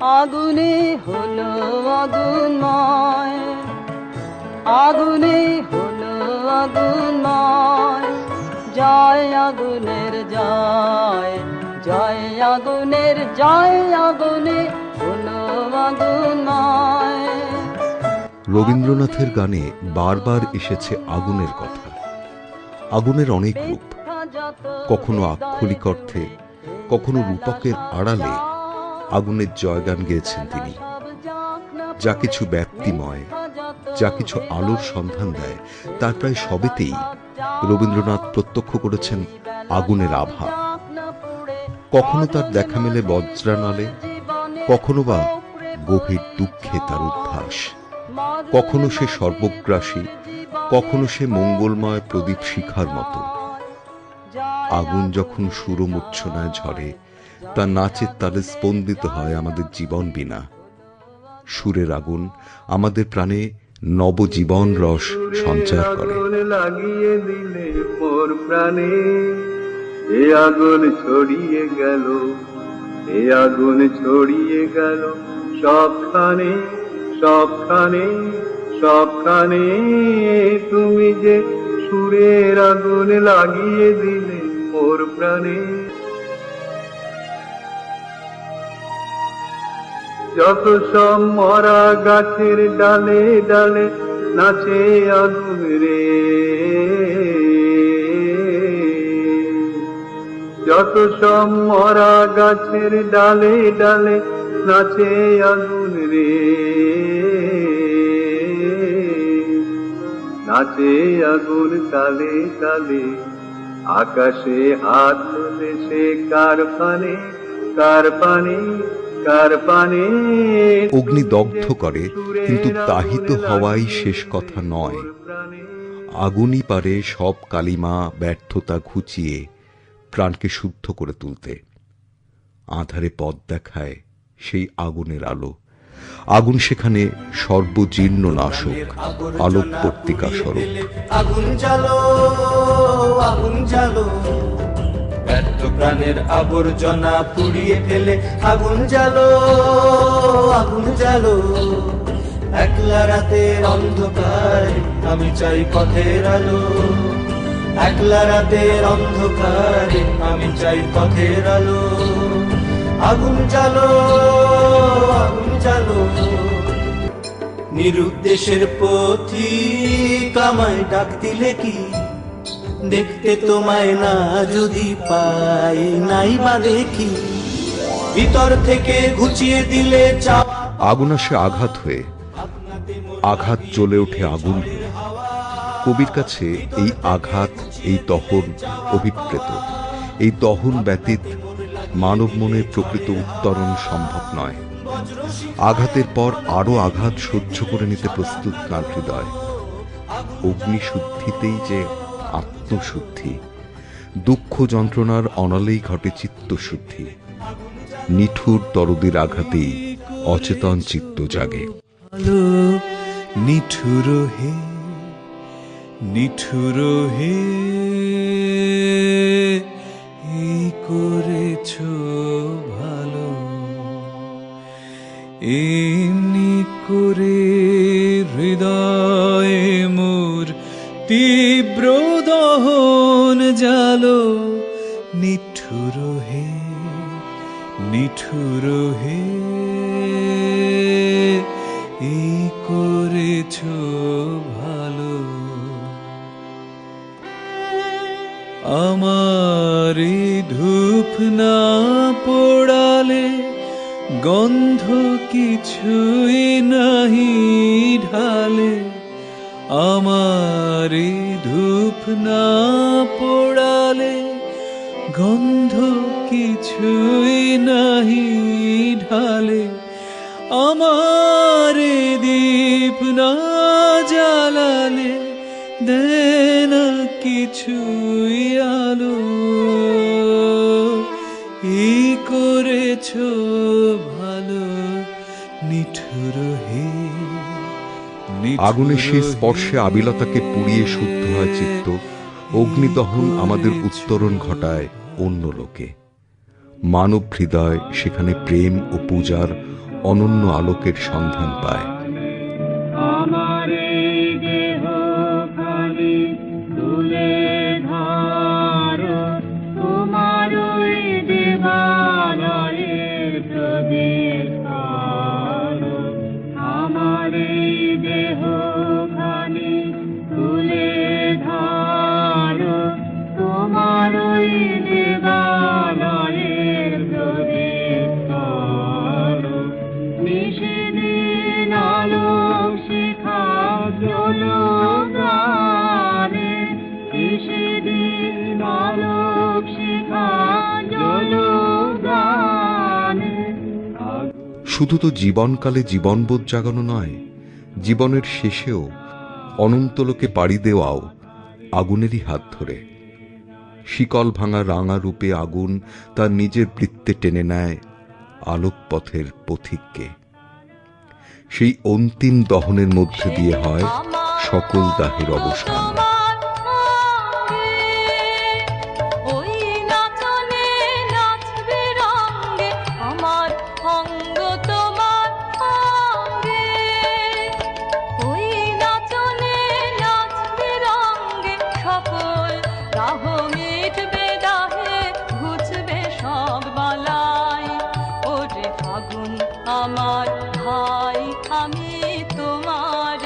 আগুনে হলো আগুনময়। আগুনে হলো আগুনময়। জয় আগুনের জয় জয় আগুনের জয় আগুনে হলো আগুনময়। রবীন্দ্রনাথের গানে বারবার এসেছে আগুনের কথা। আগুনের অনেক রূপ। কখনো আক্ষরিক অর্থে কখনো রূপকের আড়ালে আগুনের জয়গান গেয়েছেন তিনি। যা কিছু ব্যাপ্তিময় যা কিছু আলোর সন্ধান দেয়, তার প্রায় সবেতেই রবীন্দ্রনাথ প্রত্যক্ষ করেছেন আগুনের আভা। কখনো তার দেখা মেলে বজ্রানলে, কখনো বা গভীর দুঃখে তার উদ্ভাস। কখনো সে সর্বগ্রাসী, কখনো সে মঙ্গলময় প্রদীপ শিখার মতো। আগুন যখন সুরমূর্ছনায় ঝরে তা নাচের তালে স্পন্দিত হয় আমাদের জীবন বিনা। সুরের আগুন আমাদের প্রাণে নবজীবন রস সঞ্চার করে। লাগিয়ে দিলে মোর প্রাণে এ আগুন ছড়িয়ে গেল, এ আগুন ছড়িয়ে গেল। সবখানে সবখানে সবখানে তুমি যে সুরের আগুন লাগিয়ে দিলে মোর প্রাণে যত সব মরা গাছের ডালে ডালে নাচে আগুন রে। যত সব মরা গাছের ডালে ডালে নাচে আগুন রে। নাচে আগুন তালে তালে আকাশে হাত তুলে সে কার পানে কার পানে অগ্নি দগ্ধ করে কিন্তু তাহিত হওয়াই শেষ কথা নয়। আগুনই পারে সব কালিমা ব্যর্থতা ঘুচিয়ে প্রাণকে শুদ্ধ করে তুলতে। আধারে পথ দেখায় সেই আগুনের আলো। আগুন সেখানে সর্বজীর্ণ নাশক আলোক পত্রিকা স্বরূপ। আগুন জ্বালো আগুন জ্বালো। ব্যর্থ প্রাণের আবর্জনা পুড়িয়ে ফেলে। আগুন জ্বালো আগুন জ্বালো। একলা রাতের অন্ধকার, আমি চাই পথের আলো। একলা রাতের অন্ধকার, আমি চাই পথের আলো। আগুন জ্বালো আগুন জ্বালো। নিরুদ্দেশের পথি কামায় ডাক দিলে কি? দেখতে তোমায় না যদি পাই নাই বা দেখি। ভিতর থেকে ঘুচিয়ে দিলে আগুন আসে আঘাত হয়ে, আঘাত জ্বলে ওঠে আগুন কবির কাছে এই আঘাত, এই দহন অভিপ্রেত। এই দহন ব্যতীত মানব মনের প্রকৃত উত্তরণ সম্ভব নয়। আঘাতের পর আরও আঘাত সহ্য করে নিতে প্রস্তুত তার হৃদয়। অগ্নিশুদ্ধিতেই যে আত্মশুদ্ধি। দুঃখ যন্ত্রণার অনালেই ঘটে চিত্তশুদ্ধি। নিঠুর তরদির আঘাতেই অচেতন চিত্ত জাগে। নিঠুর হে নিঠুর হে এই করেছ ভালো? এমনি করে হৃদয়ে জালো নিঠুর হে নিঠুর হে। এই করেছ ভালো। আমার ধূপ না পোড়ালে গন্ধ কিছুই নাহি ঢালে। আমার ধূপ না পোড়ালে গন্ধ কিছুই নাহি ঢালে। আমার দীপ না জ্বালালে দেন কিছুই আলো। এই করেছ ভালো নিঠুর হে আগুনের সে স্পর্শে আবিলতাকে পুড়িয়ে শুদ্ধ হয় চিত্ত। অগ্নিদহন আমাদের উত্তরণ ঘটায় অন্য লোকে। মানব হৃদয় সেখানে প্রেম ও পূজার অনন্য আলোকের সন্ধান পায়। আমার দেহ শুধু তো জীবনকালে জীবনবোধ জাগানো নয়, জীবনের শেষেও অনন্তলোকে পাড়ি দেওয়াও আগুনেরই হাত ধরে। শিকল ভাঙা রাঙা রূপে আগুন তার নিজের বৃত্তে টেনে নেয় আলোকপথের পথিককে। সেই অন্তিম দহনের মধ্যে দিয়ে হয় সকল দাহের অবসান। আমার ভাই আমি তোমার